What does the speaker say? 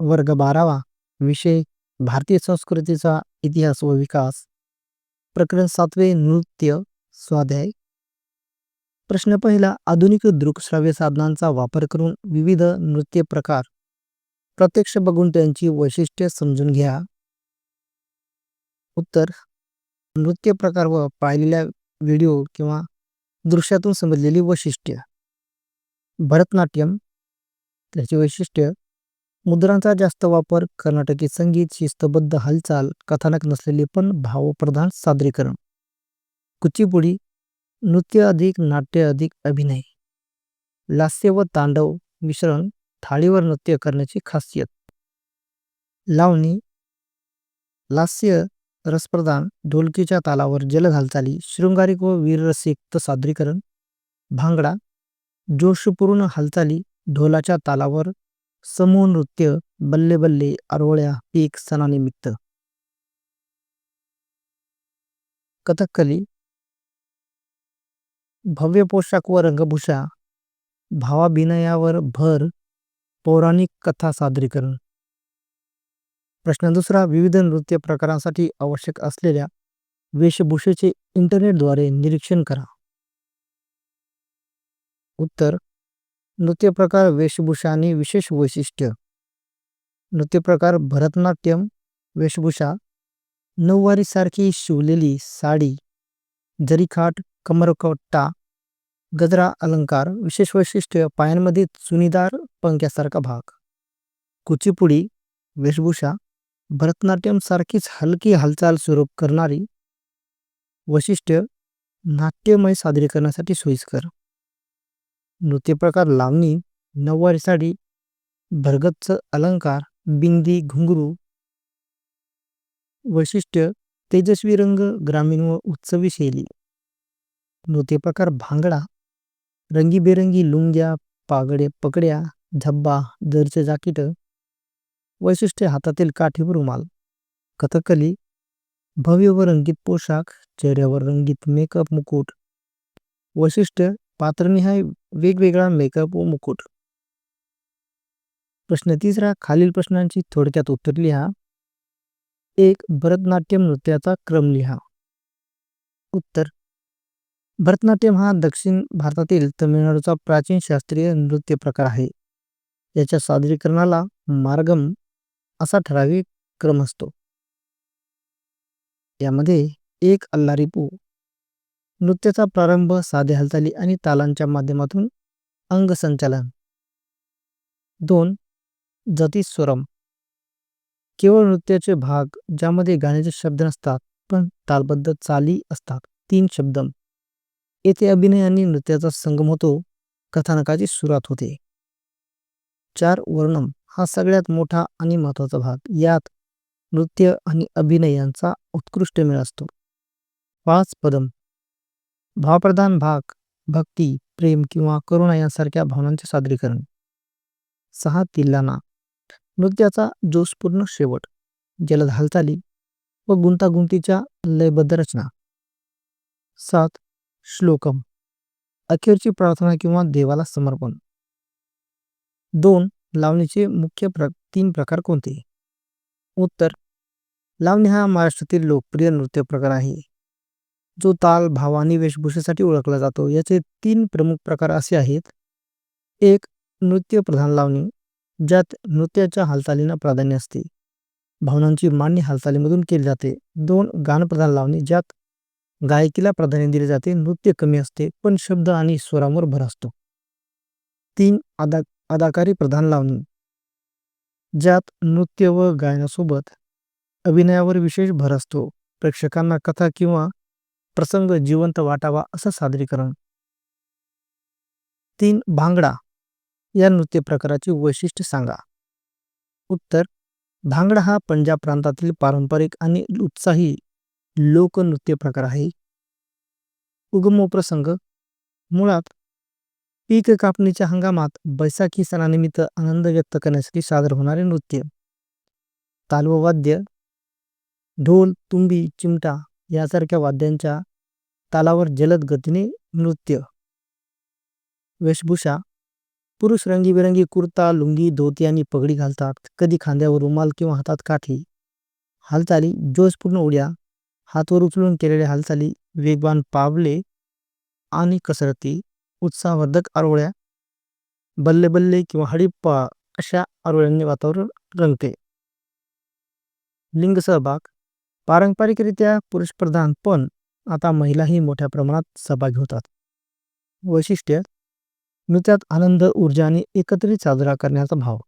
वर्ग बारावा विषय भारतीय संस्कृतीचा इतिहास व विकास. प्रकरण सातवे नृत्य स्वाध्याय. प्रश्न पहिला आधुनिक दृकश्राव्य साधनांचा वापर करून विविध नृत्य प्रकार. प्रत्यक्ष बघून त्यांची वैशिष्ट्ये समजून घ्या. उत्तर नृत्य प्रकार व पाहिलेल्या व्हिडिओ किंवा दृश्यातून समजलेली वैशिष्ट्य. भरतनाट्यम त्याचे वैशिष्ट्य मुद्रांचा जास्त वापर कर्नाटकी संगीत शिस्तबद्ध हालचाल कथानक नसलेले पण भावप्रधान सादरीकरण. कुचिपुडी नृत्य अधिक नाट्य अधिक अभिनय. लास्य व तांडव मिश्रण थाळीवर नृत्य करण्याची खासियत. लावणी लास्य रसप्रदान ढोलकीच्या तालावर जलद हालचाली शृंगारिक व वीररसिक्त सादरीकरण. भांगडा जोशपूर्ण हालचाली ढोलाच्या तालावर समूह नृत्य बल्ले बल्ले आरोळ्या पीक सणानिमित्त. कथकली भव्य पोशाख व रंगभूषा भावाभिनयावर भर पौराणिक कथा सादरीकरण. प्रश्न दुसरा विविध नृत्य प्रकारांसाठी आवश्यक असलेल्या वेशभूषेचे इंटरनेटद्वारे निरीक्षण करा. उत्तर नृत्य प्रकार वेशभूषा आणि विशेष वैशिष्ट्य. नृत्य प्रकार भरतनाट्यम वेशभूषा नऊवारीसारखी शिवलेली साडी जरीखाट कमरकट्टा गजरा अलंकार विशेष वैशिष्ट्य पायांमध्ये चुनीदार पंख्यासारखा भाग. कुचिपुडी वेशभूषा भरतनाट्यम सारखीच हलकी हालचाल स्वरूप करणारी वैशिष्ट्य नाट्यमय सादरीकरणासाठी सोयीस्कर. नृत्यप्रकार लावणी नऊवारी साडी भरगच्च अलंकार बिंदी घुंगरू वैशिष्ट्य तेजस्वी रंग ग्रामीण व उत्सवी शैली. नृत्यप्रकार भांगडा रंगीबेरंगी लुंग्या पागडे पकड्या झब्बा दर्चे जाकीट वैशिष्ट्य हातातील काठी व रुमाल कथकली भव्य व रंगीत पोशाख चेहऱ्यावर रंगीत मेकअप मुकुट वैशिष्ट्य पात्रनिहाय वेगवेगळा मेकअप व मुकुट. प्रश्न तिसरा खालील प्रश्नांची थोडक्यात उत्तर लिहा. एक भरतनाट्यम नृत्याचा क्रम लिहा. उत्तर भरतनाट्यम हा दक्षिण भारतातील तमिळनाडूचा प्राचीन शास्त्रीय नृत्य प्रकार आहे. याच्या सादरीकरणाला मार्गम असा ठराविक क्रम असतो. यामध्ये एक अल्लारिपू नृत्याचा प्रारंभ साध्या हालचाली आणि तालांच्या माध्यमातून अंग संचालन दोन जतीस्वरम केवळ नृत्याचे भाग ज्यामध्ये गाण्याचे शब्द नसतात पण तालबद्ध चाली असतात. तीन शब्दम. येथे अभिनय आणि नृत्याचा संगम होतो कथानकाची सुरुवात होते. चार वर्णम हा सगळ्यात मोठा आणि महत्त्वाचा भाग. यात नृत्य आणि अभिनय यांचा उत्कृष्ट मेळ असतो. पाच पदम. भावप्रधान भाग भक्ती प्रेम किंवा करुणा यांसारख्या भावनांचे सादरीकरण. सहा तिल्लाना नृत्याचा जोशपूर्ण शेवट. जलद हालचाली व गुंतागुंतीच्या लयबद्ध रचना. सात श्लोकम. अखेरची प्रार्थना किंवा देवाला समर्पण. दोन लावणीचे मुख्य प्र तीन प्रकार कोणते? उत्तर लावणी हा महाराष्ट्रातील लोकप्रिय नृत्य प्रकार आहे. जो ताल भाव आणि वेशभूषेसाठी ओळखला जातो. याचे तीन प्रमुख प्रकार असे आहेत. एक नृत्य प्रधान लावणी ज्यात नृत्याच्या हालचालींना प्राधान्य असते. भावनांची मांडणी हालचालीमधून केली जाते. दोन गानप्रधान लावणी ज्यात गायकीला प्राधान्य दिले जाते. नृत्य कमी असते पण शब्द आणि स्वरांवर भर असतो. तीन अदा अदाकारी प्रधान लावणी ज्यात नृत्य व गायनासोबत अभिनयावर विशेष भर असतो. प्रेक्षकांना कथा किंवा प्रसंग जिवंत वाटावा असं सादरीकरण. तीन भांगडा या नृत्य प्रकाराची वैशिष्ट्य सांगा. उत्तर भांगडा हा पंजाब प्रांतातील पारंपरिक आणि उत्साही लोकनृत्य प्रकार आहे. उगमोप्रसंग मुळात पीक कापणीच्या हंगामात बैसाखी सणानिमित्त आनंद व्यक्त करण्यासाठी सादर होणारे नृत्य. तालववाद्य ढोल तुंबी चिमटा यासारख्या वाद्यांच्या तालावर जलद गतीने नृत्य. वेशभूषा पुरुष रंगीबेरंगी कुर्ता लुंगी धोती आणि पगडी घालतात. कधी खांद्यावर रुमाल किंवा हातात काठी. हालचाली जोशपूर्ण उड्या हातवर उचलून केलेल्या हालचाली वेगवान पावले आणि कसरती उत्साहवर्धक आरोळ्या बल्ले बल्ले किंवा हडीप्पा अशा आरोळ्यांनी वातावरण रंगते. लिंग सहभाग पारंपरिकरित्या पुरुषप्रधान पण आता महिलाही मोठ्या प्रमाणात सहभागी होतात. वैशिष्ट्य नृत्यात आनंद ऊर्जा आणि एकत्रित साजरा करण्याचा भाव.